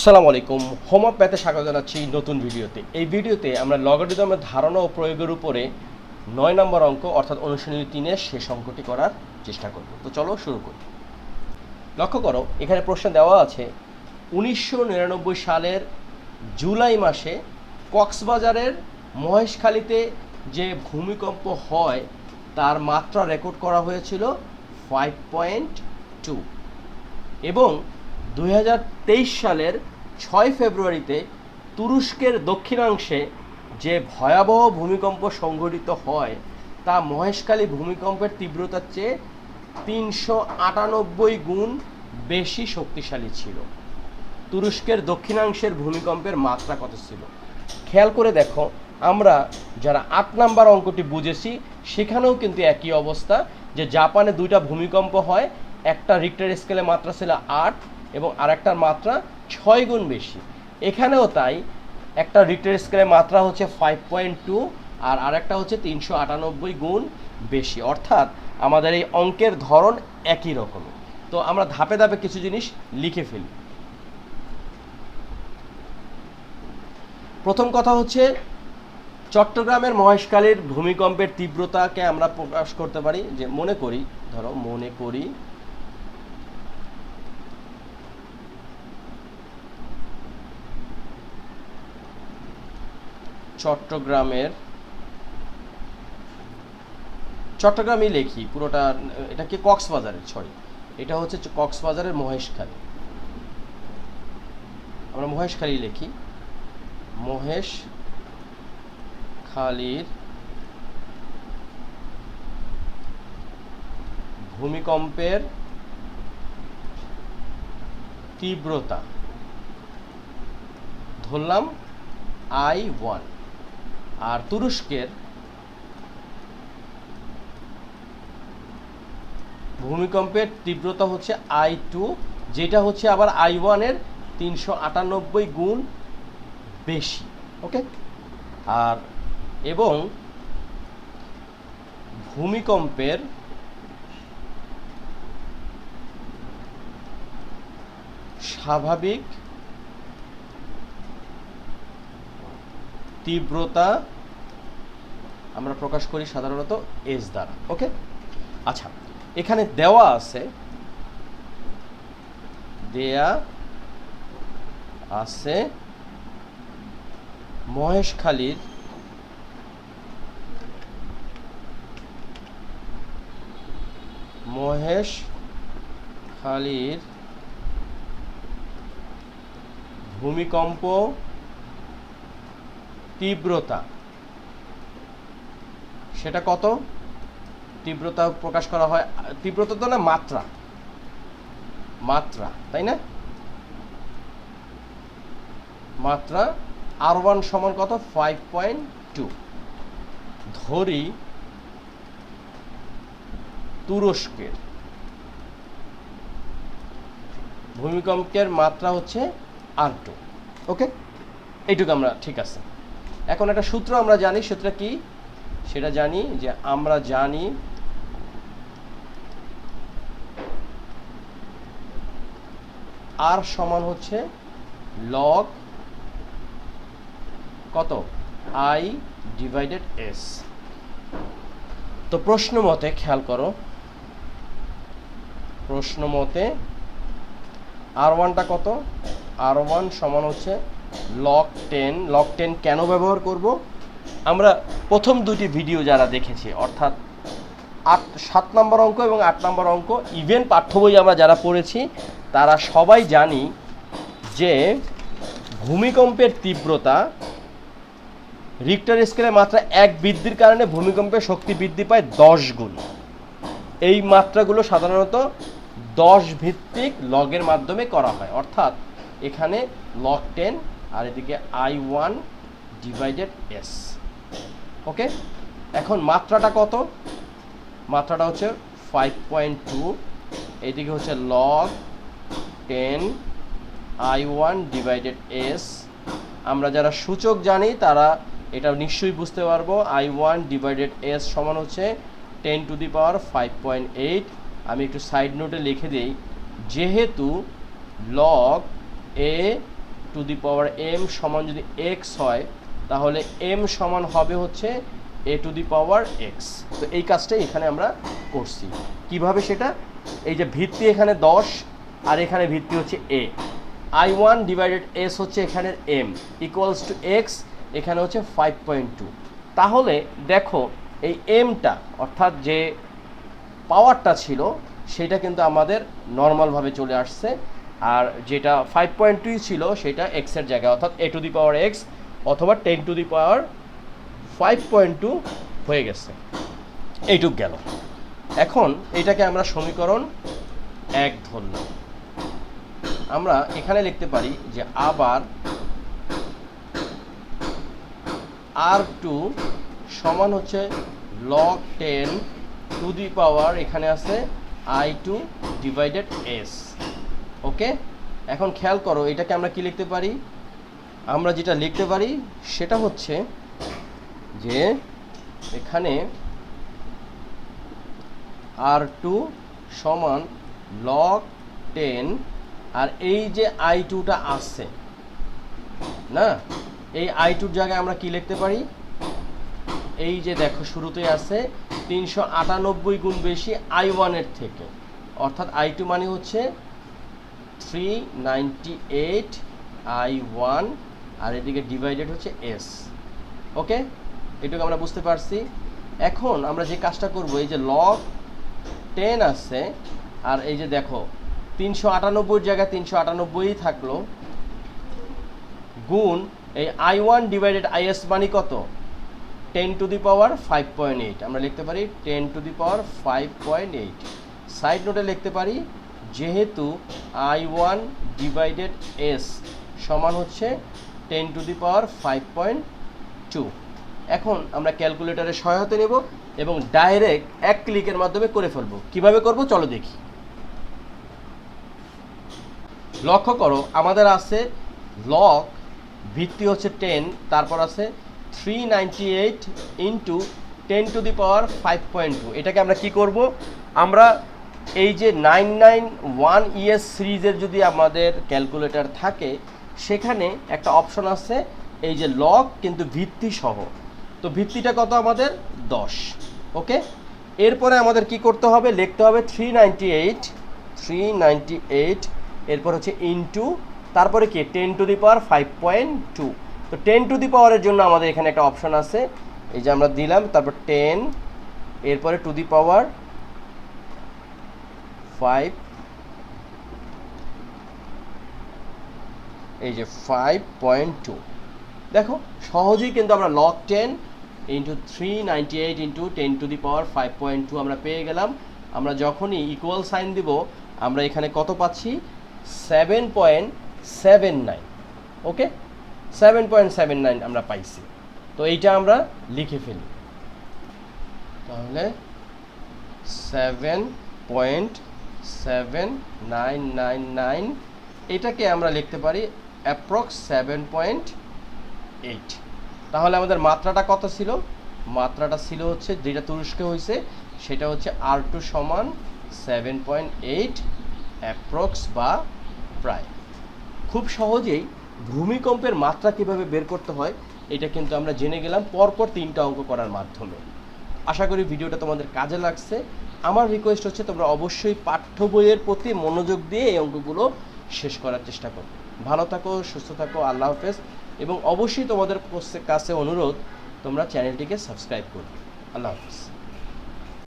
আসসালামু আলাইকুম হোমোপ্যাথে স্বাগত জানাচ্ছি নতুন ভিডিওতে। এই ভিডিওতে আমরা লগারিদমের ধারণা ও প্রয়োগের উপরে নয় নম্বর অঙ্ক, অর্থাৎ অনুশীলনী তিনের শেষ অঙ্কটি করার চেষ্টা করব। তো চলো শুরু করি। লক্ষ্য করো, এখানে প্রশ্ন দেওয়া আছে, উনিশশো নিরানব্বই সালের জুলাই মাসে কক্সবাজারের মহেশখালীতে যে ভূমিকম্প হয়, তার মাত্রা রেকর্ড করা হয়েছিল ফাইভ পয়েন্ট টু এবং দুই হাজার তেইশ সালের ছয় ফেব্রুয়ারিতে তুরস্কের দক্ষিণাংশে যে ভয়াবহ ভূমিকম্প সংঘটিত হয়, তা মহেশখালী ভূমিকম্পের তীব্রতার চেয়ে তিনশো আটানব্বই গুণ বেশি শক্তিশালী ছিল। তুরস্কের দক্ষিণাংশের ভূমিকম্পের মাত্রা কত ছিল? খেয়াল করে দেখো, আমরা যারা আট নাম্বার অঙ্কটি বুঝেছি, সেখানেও কিন্তু একই অবস্থা যে জাপানে দুইটা ভূমিকম্প হয়, একটা রিক্টার স্কেলে মাত্রা ছিল আট এবং আরেকটার মাত্রা ছয় গুণ বেশি। এখানেও তাই, একটা রিক্টার স্কেলে মাত্রা হচ্ছে ফাইভ পয়েন্ট টু আর আরেকটা হচ্ছে তিনশো আটানব্বই গুণ বেশি। অর্থাৎ আমাদের এই অঙ্কের ধরন একই রকম। তো আমরা ধাপে ধাপে কিছু জিনিস লিখে ফেলি। প্রথম কথা হচ্ছে, চট্টগ্রামের মহেশখালীর ভূমিকম্পের তীব্রতাকে আমরা প্রকাশ করতে পারি। যে মনে করি, ধরো মনে করি চট্টগ্রামের চট্টগ্রামই লেখি, পুরোটা, এটা কি কক্সবাজারের সরি এটা হচ্ছে কক্সবাজারের মহেশখালী। আমরা মহেশখালী লিখি। মহেশ খালির ভূমিকম্পের তীব্রতা, ধরলাম আই ওয়ান আর তুরস্কের ভূমিকম্পের তীব্রতা হচ্ছে আই টু, যেটা হচ্ছে আবার আই ওয়ানের তিনশো আটানব্বই গুণ বেশি, ওকে? আর এবং ভূমিকম্পের স্বাভাবিক তীব্রতা আমরা প্রকাশ করি সাধারণত এস দ্বারা, ওকে? আচ্ছা এখানে দেওয়া আছে, দেয়া আছে মহেশখালীর মহেশ খালীর ভূমিকম্প তীব্রতা। সেটা কত? তীব্রতা প্রকাশ করা হয়, তীব্রতা তো না, মাত্রা। মাত্রা, তাই না? মাত্রা আর ওয়ান সমান কত? ফাইভ পয়েন্ট টু ধরি তুরস্কের। ভূমিকম্পের মাত্রা হচ্ছে আর টু ওকে এইটুকু আমরা ঠিক আছে। এখন একটা সূত্র আমরা জানি, সূত্রটা কি? সেটা জানি যে আমরা জানি আর সমান হচ্ছে লগ কত? আই ডিভাইডেড এস তো প্রশ্ন মতে, খেয়াল করো, প্রশ্ন মতে আর ওয়ানটা কত? আর ওয়ান সমান হচ্ছে লক টেন লক টেন কেন ব্যবহার করব? আমরা প্রথম দুটি ভিডিও যারা দেখেছি, অর্থাৎ আট, সাত নম্বর অঙ্ক এবং আট নম্বর অঙ্ক ইভেন পাঠ্য বই আমরা যারা পড়েছি, তারা সবাই জানি যে ভূমিকম্পের তীব্রতা রিক্টার স্কেলে মাত্রা এক বৃদ্ধির কারণে ভূমিকম্পের শক্তি বৃদ্ধি পায় দশ গুণ। এই মাত্রাগুলো সাধারণত দশ ভিত্তিক লগের মাধ্যমে করা হয়। অর্থাৎ এখানে লগ টেন আর এদিকে I one divided S okay? এখন মাত্রাটা কত? মাত্রাটা হচ্ছে ফাইভ পয়েন্ট টু এইদিকে হচ্ছে log ten I one divided S আমরা যারা সূচক জানি, তারা এটা নিশ্চয়ই বুঝতে পারব। আই ওয়ান ডিভাইডেড এস সমান হচ্ছে ten to the power five point eight আমি একটু সাইড নোটে লিখে দিই। যেহেতু log A to the power M সমান যদি এক্স হয় তাহলে এম সমান হবে হচ্ছে এ টু দি পাওয়ার এক্স তো এই কাজটাই এখানে আমরা করছি। কীভাবে সেটা? এই যে ভিত্তি এখানে দশ, আর এখানে ভিত্তি হচ্ছে A I one divided S হচ্ছে এখানের এম ইকুয়ালস টু এক্স এখানে হচ্ছে ফাইভ পয়েন্ট টু তাহলে দেখো, এই এমটা অর্থাৎ যে পাওয়ারটা ছিল, সেটা কিন্তু আমাদের নর্মালভাবে চলে আসছে। আর যেটা ফাইভ পয়েন্ট টু ছিল, সেটা এক্সের জায়গায়, অর্থাৎ A to the power X অথবা ten to the power five point two হয়ে গেছে। এইটুক গেল। এখন এটাকে আমরা সমীকরণ এক ধরলাম। আমরা এখানে লিখতে পারি যে আবার আর টু সমান হচ্ছে log ten to the power এখানে আছে I two divided S okay এখন খেয়াল করো, এটাকে আমরা কি লিখতে পারি? আমরা যেটা লিখতে পারি সেটা হচ্ছে যে এখানে আর টু সমান লগ টেন আর এই যে আই টুটা আসছে না? এই আই টুর জায়গায় আমরা কি লিখতে পারি? এই যে দেখো শুরুতে আছে তিনশো আটানব্বই গুণ বেশি আই ওয়ানের থেকে, অর্থাৎ আই টু মানে হচ্ছে three ninety eight I one আর এদিকে ডিভাইডেড হচ্ছে এস ওকে এটুকু আমরা বুঝতে পারছি। এখন আমরা যে কাজটা করব, এই যে লগ টেন আছে, আর এই যে দেখো, তিনশো আটানব্বইয়ের জায়গায় তিনশো আটানব্বই থাকল। গুণ এই I one divided I S মানে কত? Ten to the power five point eight আমরা লিখতে পারি ten to the power five point eight side নোটে লিখতে পারি, যেহেতু আই ওয়ান ডিভাইডেড এস সমান হচ্ছে ten to the power five point two এখন আমরা ক্যালকুলেটরের সহায়তা নেব এবং ডাইরেক্ট এক ক্লিকের মাধ্যমে করে ফেলব। কীভাবে করব? চলো দেখি। লক্ষ্য করো, আমাদের আছে লক ভিত্তি হচ্ছে টেন তারপর আছে three ninety eight into ten to the power five point two এটাকে আমরা কি করব? আমরা এই যে নাইন নাইন ওয়ান ইএস সিরিজের যদি আমাদের ক্যালকুলেটর থাকে সেখানে একটা অপশন আছে, এই যে লক কিন্তু ভিত্তি সহ। তো ভিত্তিটা কত আমাদের? দশ। ওকে? এরপরে আমাদের কি করতে হবে? লিখতে হবে three ninety eight three ninety eight এরপর হচ্ছে ইনটু তারপরে কি? Ten to the power five point two তো টেন টু দি পাওয়ারের জন্য আমাদের এখানে একটা অপশন আছে। এই যে আমরা দিলাম, তারপর টেন এরপরে টু দি পাওয়ার ফাইভ এই যে ফাইভ পয়েন্ট টু দেখো, সহজেই কিন্তু আমরা log ten into three ninety eight into ten to the power five point two আমরা পেয়ে গেলাম। আমরা যখনই ইকুয়াল সাইন দিব, আমরা এখানে কত পাচ্ছি? Seven point seven nine okay seven point seven nine আমরা পাইছি। তো এইটা আমরা লিখে ফেলি। তাহলে seven point seven nine nine nine এটাকে আমরা লিখতে পারি অ্যাপ্রক্স সেভেন পয়েন্ট এইট তাহলে আমাদের মাত্রাটা কত ছিল? মাত্রাটা ছিল হচ্ছে যেটা তুরস্কে হয়েছে সেটা হচ্ছে আর টু সমান সেভেন পয়েন্ট এইট অ্যাপ্রক্স বা প্রায়। খুব সহজেই ভূমিকম্পের মাত্রা কীভাবে বের করতে হয়, এটা কিন্তু আমরা জেনে গেলাম পরপর তিনটা অঙ্ক করার মাধ্যমে। আশা করি ভিডিওটা তোমাদের কাজে লাগছে। আমার রিকোয়েস্ট হচ্ছে তোমরা অবশ্যই পাঠ্য বইয়ের প্রতি মনোযোগ দিয়ে এই অঙ্কগুলো শেষ করার চেষ্টা করো ভালো থাকো, সুস্থ থাকো, আল্লাহ হাফেজ। এবং অবশ্যই তোমাদের কাছে অনুরোধ, তোমরা চ্যানেলটিকে সাবস্ক্রাইব করবে আল্লাহ হাফেজ।